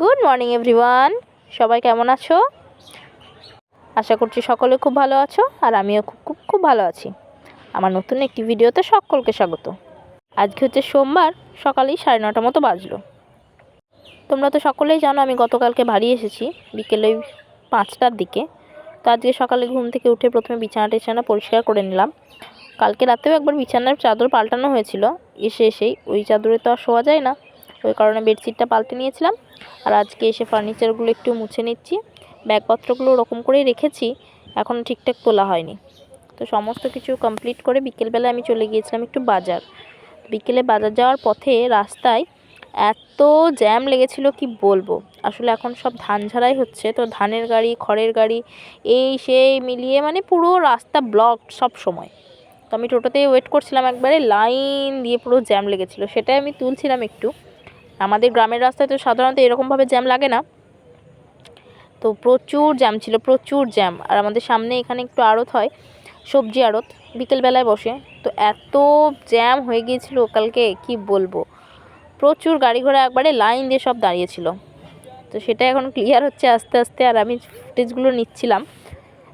Good morning everyone সবাই কেমন আছো? আশা করছি সকলে খুব ভালো আছো আর আমিও খুব খুব খুব ভালো আছি। আমার নতুন একটি ভিডিওতে সকলকে স্বাগত। আজকে হচ্ছে সোমবার, সকালেই সাড়ে নটা মতো বাজলো। তোমরা তো সকলেই জানো আমি গতকালকে বাড়ি এসেছি, বিকেলে পাঁচটার দিকে। তো আজকে সকালে ঘুম থেকে উঠে প্রথমে বিছানা টিছানা পরিষ্কার করে নিলাম। কালকে রাতেও একবার বিছানার চাদর পাল্টানো হয়েছিল। এসে এসেই ওই চাদরে তো আর শোয়া যায় না। ওই কারণে বেডশিটটা পাল্টে নিয়েছিলাম। আর আজকে এসে ফার্নিচারগুলো একটু মুছে নিচ্ছি। ব্যাগপত্রগুলো ওরকম করেই রেখেছি এখনও ঠিকঠাক তোলা হয়নি। তো সমস্ত কিছু কমপ্লিট করে বিকেলবেলা আমি চলে গিয়েছিলাম একটু বাজার। বিকেলে বাজার যাওয়ার পথে রাস্তায় এত জ্যাম লেগেছিল, কি বলব? আসলে এখন সব ধান ঝাড়াই হচ্ছে, তো ধানের গাড়ি, খড়ের গাড়ি, এই সেই মিলিয়ে মানে পুরো রাস্তা ব্লক সব সময়। তো আমি টোটোতেই ওয়েট করছিলাম একবারে লাইন দিয়ে পুরো জ্যাম লেগেছিলো। সেটাই আমি তুলছিলাম একটু। আমাদের গ্রামের রাস্তায় তো সাধারণত এরকমভাবে জ্যাম লাগে না। তো প্রচুর জ্যাম ছিল, প্রচুর জ্যাম। আর আমাদের সামনে এখানে একটু আড়ত হয়, সবজি আড়ত, বিকেলবেলায় বসে। তো এত জ্যাম হয়ে গিয়েছিল কালকে, কি বলব? প্রচুর গাড়ি ঘোড়া একবারে লাইন দিয়ে সব দাঁড়িয়েছিল। তো সেটা এখন ক্লিয়ার হচ্ছে আস্তে আস্তে, আর আমি ফুটেজগুলো নিচ্ছিলাম।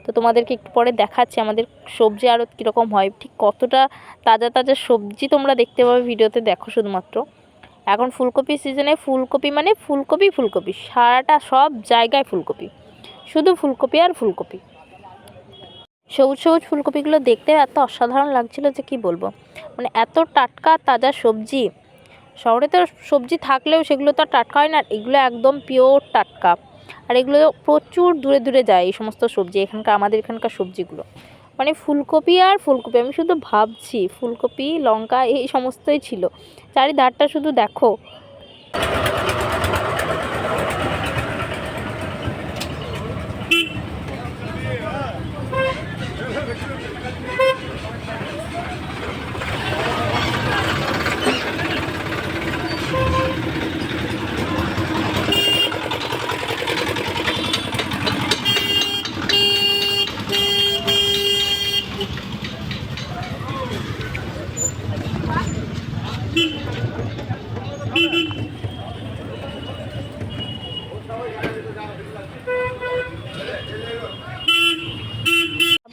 তো তোমাদেরকে একটু পরে দেখাচ্ছি আমাদের সবজি আড়ত কীরকম হয়। ঠিক কতটা তাজা তাজা সবজি তোমরা দেখতে পাবে ভিডিওতে, দেখো শুধুমাত্র। এখন ফুলকপি সিজনে ফুলকপি মানে ফুলকপি ফুলকপি। সারাটা সব জায়গায় ফুলকপি। শুধু ফুলকপি আর ফুলকপি। সবুজ সবুজ ফুলকপিগুলো দেখতে এত অসাধারণ লাগছিল যে কি বলব? মানে এত টাটকা তাজা সবজি। শহরে তো সবজি থাকলেও সেগুলো তো টাটকা হয় না। এগুলো একদম পিওর টাটকা। আর এগুলো প্রচুর দূরে দূরে যায় এই সমস্ত সবজি, এখানকার, আমাদের এখানকার সবজিগুলো। মানে ফুলকপি আর ফুলকপি, আমি শুধু ভাবছি, ফুলকপি, লঙ্কা, এই সমস্তই ছিল। চারিধারটা শুধু দেখো।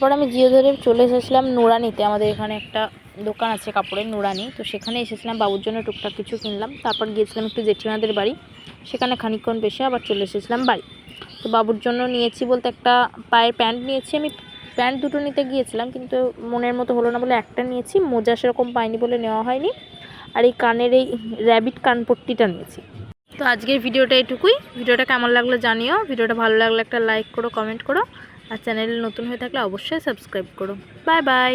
তারপর আমি জিও ধরে চলে এসেছিলাম নুরানিতে। আমাদের এখানে একটা দোকান আছে কাপড়ের নুরানি। তো সেখানে এসেছিলাম, বাবুর জন্য টুকটাক কিছু কিনলাম। তারপর গিয়েছিলাম একটু জেঠিমাদের বাড়ি। সেখানে খানিকক্ষণ বেশি আবার চলে এসেছিলাম বাড়ি। তো বাবুর জন্য নিয়েছি বলতে একটা পায়ের প্যান্ট নিয়েছি। আমি প্যান্ট দুটো নিতে গিয়েছিলাম, কিন্তু মনের মতো হলো না বলে একটা নিয়েছি। মোজা সেরকম পাইনি বলে নেওয়া হয়নি। আর এই কানের এই র্যাবিট কানপট্টিটা নিয়েছি। তো আজকের ভিডিওটা এটুকুই। ভিডিওটা কেমন লাগল জানিও। ভিডিওটা ভালো লাগলে একটা লাইক করো, কমেন্ট করো। আর চ্যানেলে নতুন হয়ে থাকলে অবশ্যই সাবস্ক্রাইব করো। Bye bye.